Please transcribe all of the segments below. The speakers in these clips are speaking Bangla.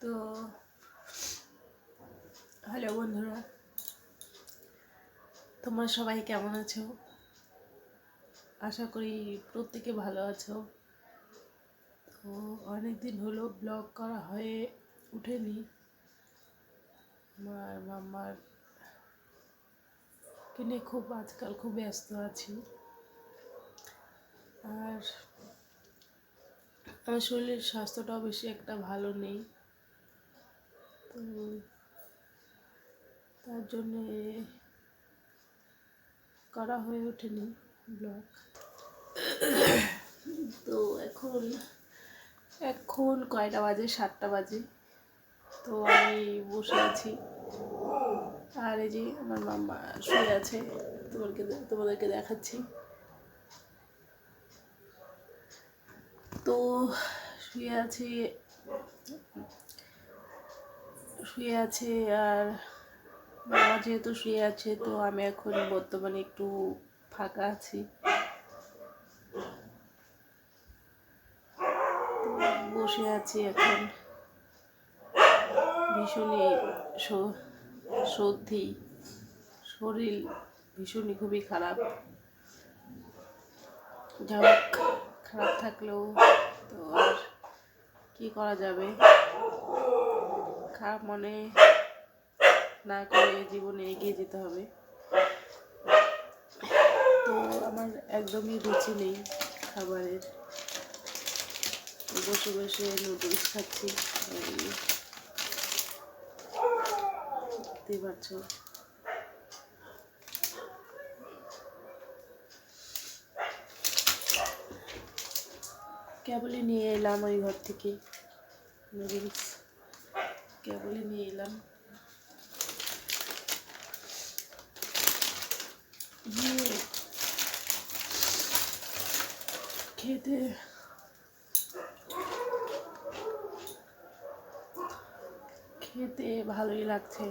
তো হ্যালো বন্ধুরা। তোমরা সবাই কেমন আছো? আশা করি প্রত্যেকে ভালো আছো। তো অনেক দিন হলো ব্লগ করা হয়ে উঠেনি। আমার মামার কিনে খুব, আজকাল খুব ব্যস্ত আছি। আর আমার শরীরের স্বাস্থ্যটাও বেশি একটা ভালো নেই। তো তার জন্যে করা হয়ে ওঠেনি ব্লগ। তো এখন এখন কয়টা বাজে? সাতটা বাজে। তো আমি বসে আছি। আর এই যে আমার মাম্মা শুয়ে আছে তোমাকে তোমাদেরকে দেখাচ্ছি। তো শুয়ে আছে। শুয়ে আছে আর মামা যেহেতু শুয়ে আছে, তো আমি এখন বর্তমানে একটু ফাঁকা আছি। বসে আছি এখন। ভীষণই সর্দি, শরীর ভীষণই খুবই খারাপ। যা হোক খারাপ থাকলেও তো আর কি করা যাবে? খারাপ মনে না করে জীবনে এগিয়ে যেতে হবে। তো আমার একদমই রুচি নেই খাবারের। বসে বসে নুডলস খাচ্ছি। পাচ্ছ। কেবলই নিয়ে এলাম ওই ঘর থেকে নুডলস কেবলই নিয়ে এলাম। খেতে খেতে ভালোই লাগছে।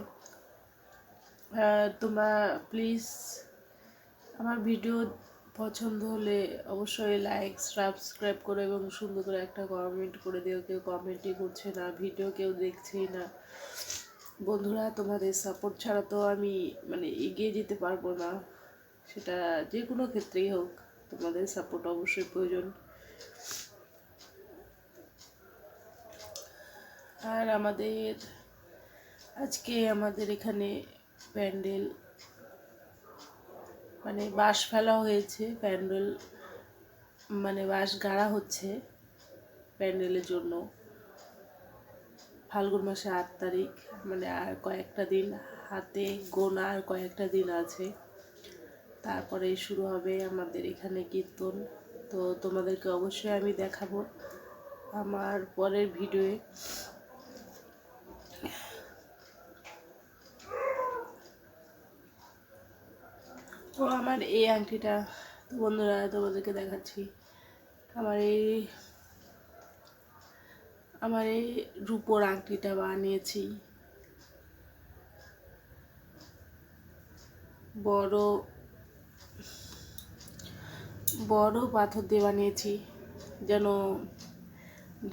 তোমরা প্লিজ আমার ভিডিও পছন্দ হলে অবশ্যই লাইক সাবস্ক্রাইব করে এবং সুন্দর করে একটা কমেন্ট করে দিও। কেউ কমেন্টই করছে না ভিডিও কেউ দেখছেই না। বন্ধুরা, তোমাদের সাপোর্ট ছাড়া তো আমি মানে এগিয়ে যেতে পারব না। সেটা যে কোনো ক্ষেত্রেই হোক, তোমাদের সাপোর্ট অবশ্যই প্রয়োজন। আর আমাদের, আজকে আমাদের এখানে প্যান্ডেল মানে বাঁশ ফেলা হয়েছে, প্যান্ডেল মানে বাঁশ গাড়া হচ্ছে প্যান্ডেলের জন্য। ফাল্গুন মাসে আট তারিখ মানে আর কয়েকটা দিন হাতে গোনা আর কয়েকটা দিন আছে। তারপরে শুরু হবে আমাদের এখানে কীর্তন। তো তোমাদেরকে অবশ্যই আমি দেখাবো আমার পরের ভিডিওয়ে। তো আমার এই আংটিটা তো বন্ধুরা তোমাদেরকে দেখাচ্ছি। আমার এই আমার এই রূপোর আংটিটা বানিয়েছি। বড় বড় পাথর দিয়ে বানিয়েছি, যেন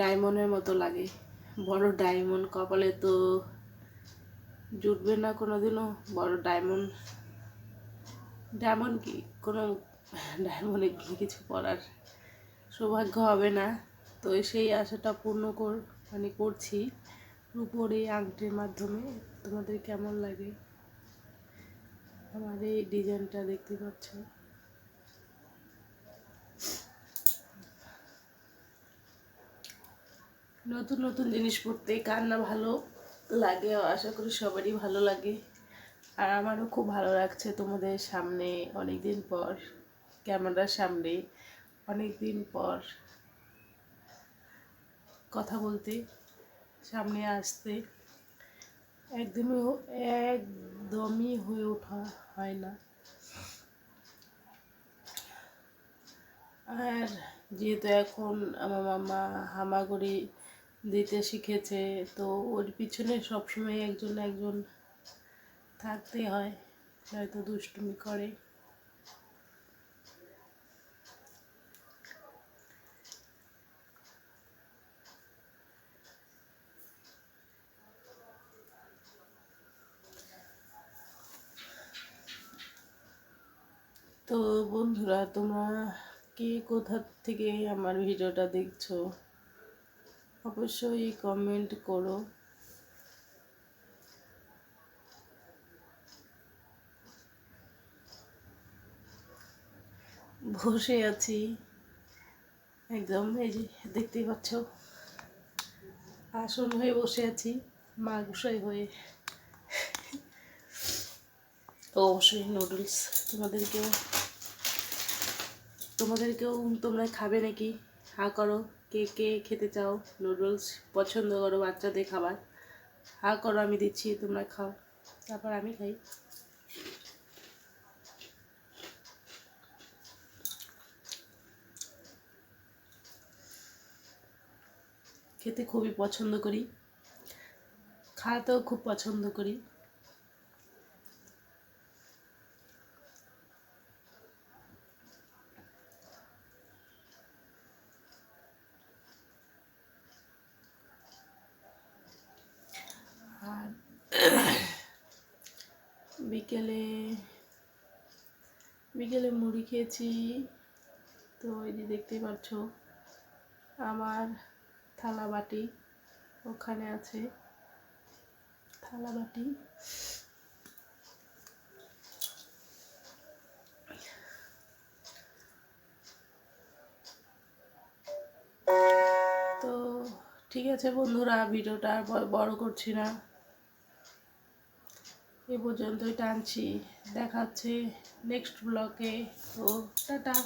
ডায়মন্ডের মতো লাগে। বড় ডায়মন্ড কপালে তো জুটবে না কোনোদিনও, বড় ডায়মন্ড ডায়মন্ড কি? কোনো ডায়মন্ডে গিয়ে কিছু করার সৌভাগ্য হবে না। তো সেই আশাটা পূর্ণ কর মানে করছি। রূপোর এই আংটির মাধ্যমে। তোমাদের কেমন লাগে? আমার এই ডিজাইনটা দেখতে পাচ্ছ? নতুন নতুন জিনিস পড়তে কার না ভালো লাগে? আশা করি সবারই ভালো লাগে। আর আমারও খুব ভালো লাগছে তোমাদের সামনে অনেক দিন পর ক্যামেরার সামনে? অনেক দিন পর কথা বলতে, সামনে আসতে। একদমই একদমই হয়ে ওঠা হয় না। আর যেহেতু এখন আমার মামা হামাগুড়ি দিতে শিখেছে, তো ওর পিছনে সবসময় একজন একজন থাকতে হয়, নয়তো দুষ্টুমি করে। তো বন্ধুরা, তোমরা কে কোথা থেকে আমার ভিডিওটা দেখছ? অবশ্যই কমেন্ট করো। বসে আছি। একদম, এই যে দেখতেই পাচ্ছ। আসন হয়ে বসে আছি মা হয়ে। অবশ্যই নুডলস তোমাদেরকেও তোমাদেরকেও তোমরা খাবে নাকি? হা করো, কে কে খেতে চাও নুডলস পছন্দ করো বাচ্চাদের খাবার। হা করো, আমি দিচ্ছি, তোমরা খাও। তারপর আমি খাই। খেতে খুবই পছন্দ করি। খাওয়াতেও খুব পছন্দ করি। আর বিকেলে বিকেলে মুড়ি খেয়েছি। তো এই যে দেখতেই পাচ্ছ, আমার থালা বাটি ওখানে আছে। থালা বাটি তো ঠিক আছে বন্ধুরা, ভিডিওটা বড় করছি না। এ পর্যন্তই টানছি। দেখাচ্ছে নেক্সট ব্লকে তো টাটা।